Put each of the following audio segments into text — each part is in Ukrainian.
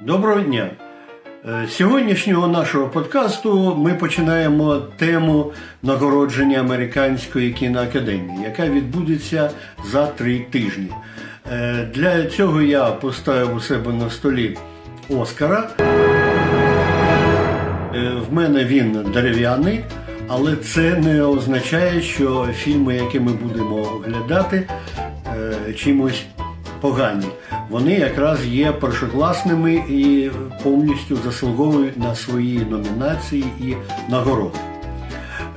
Доброго дня! Е, сьогоднішнього нашого подкасту ми починаємо тему нагородження Американської кіноакадемії, яка відбудеться за три тижні. Е, Для цього я поставив у себе на столі Оскара. Е, В мене він дерев'яний, але це не означає, що фільми, які ми будемо оглядати, чимось погані. Вони якраз є першокласними і повністю заслуговують на свої номінації і нагороди.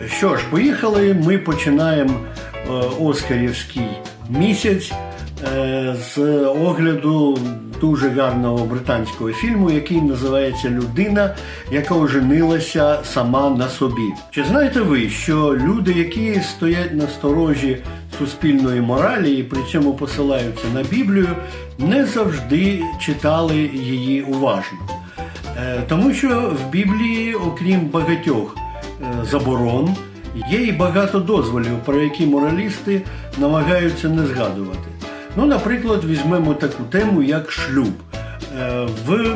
Що ж, поїхали. Ми починаємо е, Оскарівський місяць е, з огляду дуже гарного британського фільму, який називається Людина, яка оженилася сама на собі. Чи знаєте ви, що люди, які стоять на сторожі суспільної моралі і при цьому посилаються на Біблію, не завжди читали її уважно? Е, Тому що в Біблії, окрім багатьох е, заборон, є і багато дозволів, про які моралісти намагаються не згадувати. Ну, наприклад, візьмемо таку тему, як шлюб. Е, В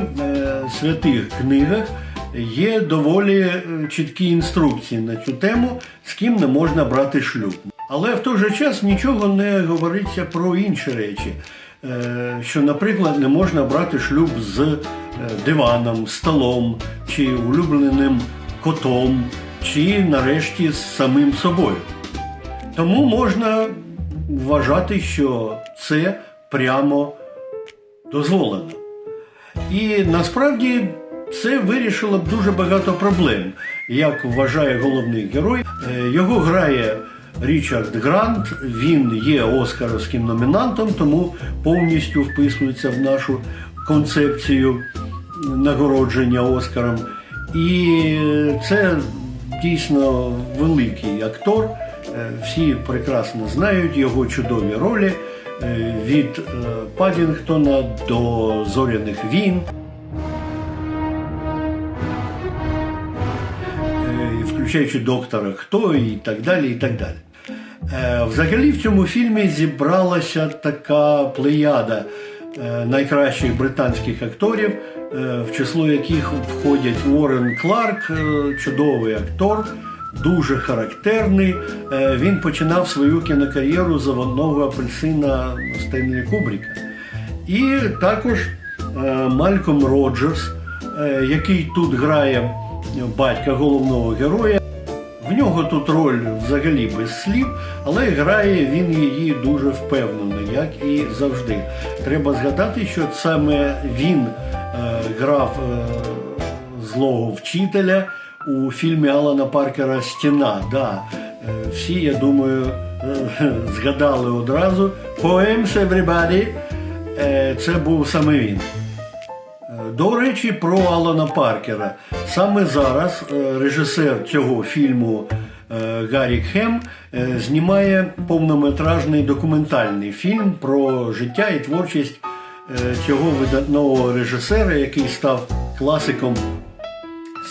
святих книгах є доволі чіткі інструкції на цю тему, з ким не можна брати шлюб. Але в той же час нічого не говориться про інші речі. Е, Що, наприклад, не можна брати шлюб з е, диваном, столом чи улюбленим котом, чи нарешті з самим собою. Тому можна вважати, що це прямо дозволено. І насправді це вирішило б дуже багато проблем, як вважає головний герой. Е, Його грає Річард Грант, він є Оскаровським номінантом, тому повністю вписується в нашу концепцію нагородження Оскаром. І це дійсно великий актор. Е, Всі прекрасно знають його чудові ролі е, від е, Падінгтона до зоряних війн. Включаючи доктора Хто і так далі. і так далі. Е, Взагалі в цьому фільмі зібралася така плеяда е, найкращих британських акторів, е, в число яких входять Уоррен Кларк, е, чудовий актор, дуже характерний. Він починав свою кінокар'єру з одного апельсина Стенлі Кубріка. І також Мальком Роджерс, який тут грає батька головного героя. В нього тут роль взагалі без слів, але грає він її дуже впевнено, як і завжди. Треба згадати, що саме він е, грав е, злого вчителя у фільмі Алана Паркера Стіна. Да. Е, всі, я думаю, згадали одразу. Poems Everybody. Це був саме він. До речі, про Алана Паркера. Саме зараз е, режисер цього фільму е, Гаррі Хем е, знімає повнометражний документальний фільм про життя і творчість цього видатного режисера, який став класиком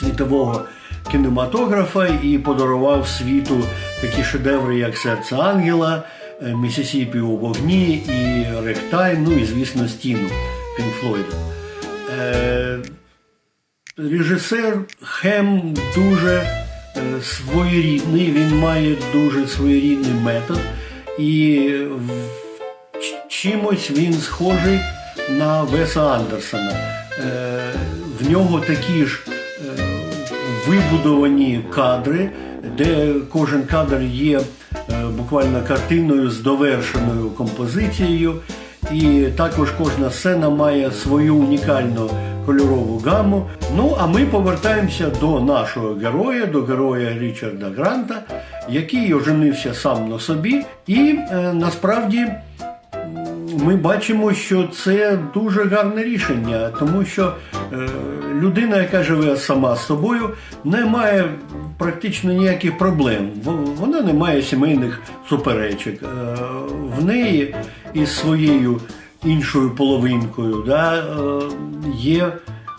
світового кінематографа і подарував світу такі шедеври, як Серце Ангела, Місісіпі у вогні і Рехтайм, ну і звісно, стіну Пінк Флойда. Е, Режисер Хем дуже е, своєрідний, він має дуже своєрідний метод, і чимось він схожий на Веса Андерсона. Е, В нього такі ж вибудовані кадри, де кожен кадр є буквально картиною з довершеною композицією. І також кожна сцена має свою унікальну кольорову гаму. Ну а ми повертаємося до нашого героя, до героя Річарда Гранта, який оженився сам на собі, і е, насправді ми бачимо, що це дуже гарне рішення, тому що е, людина, яка живе сама з собою, не має практично ніяких проблем. Вона не має сімейних суперечок. Е, в неї із своєю іншою половинкою да, е, є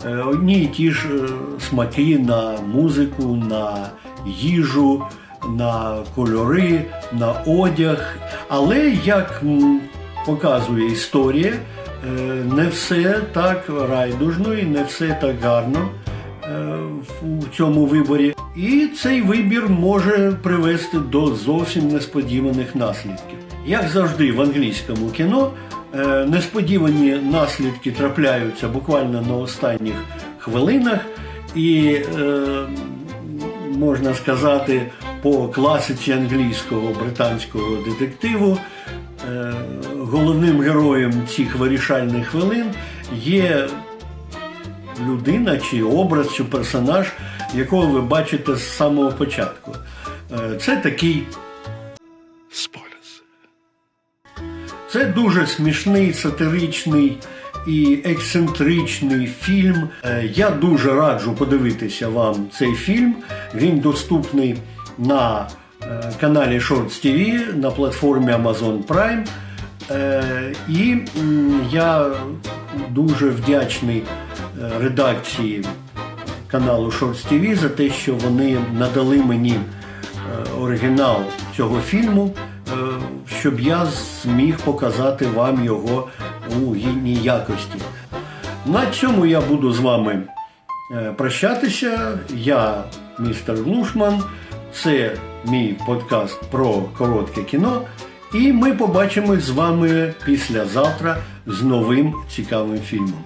е, одні і ті ж е, смаки на музику, на їжу, на кольори, на одяг. Але як показує історія, не все так райдужно і не все так гарно у цьому виборі. І цей вибір може привести до зовсім несподіваних наслідків. Як завжди в англійському кіно, е, несподівані наслідки трапляються буквально на останніх хвилинах, і е, можна сказати, по класиці англійського британського детективу. е, Головним героєм цих вирішальних хвилин є людина чи образ, чи персонаж, якого ви бачите з самого початку. Е, Це такий. Це дуже смішний, сатиричний і ексцентричний фільм. Е, Я дуже раджу подивитися вам цей фільм. Він доступний на е, каналі Shorts TV на платформі Amazon Prime. І я дуже вдячний редакції каналу Shorts TV за те, що вони надали мені е, оригінал цього фільму, е, щоб я зміг показати вам його у гідній якості. На цьому я буду з вами е, прощатися. Я містер Глушман. Це мій подкаст про коротке кіно. І ми побачимось з вами післязавтра з новим цікавим фільмом.